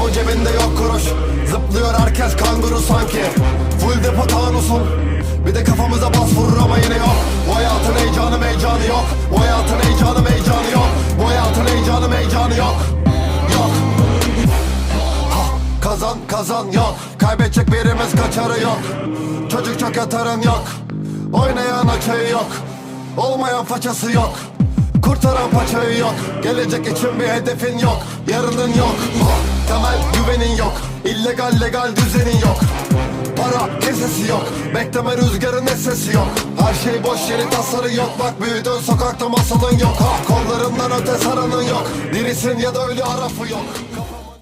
Adamın cebinde yok kuruş. Zıplıyor herkes kanguru sanki. Full depo tanusun Bir de kafamıza bas vurur ama yine yok. Bu hayatın heyecanı meycanı yok. Bu hayatın heyecanı meycanı yok. Bu hayatın heyecanı meycanı yok. Yok. Ha, Kazan kazan yok. Kaybedecek birimiz kaçarı yok. Çocuk çok yatarın yok. Oynayan açayı yok. Olmayan façası yok. Kurtaran paçayı yok. Gelecek için bir hedefin yok. Yarının yok. Ha, Temel güvenin yok. İllegal legal düzenin yok. Para kesesi yok. Bekleme rüzgarın sesi yok. Her şey boş yeri tasarı yok. Bak büyüdün sokakta masalın yok. Ha, Kollarından öte saranın yok. Dirisin ya da ölü arafı yok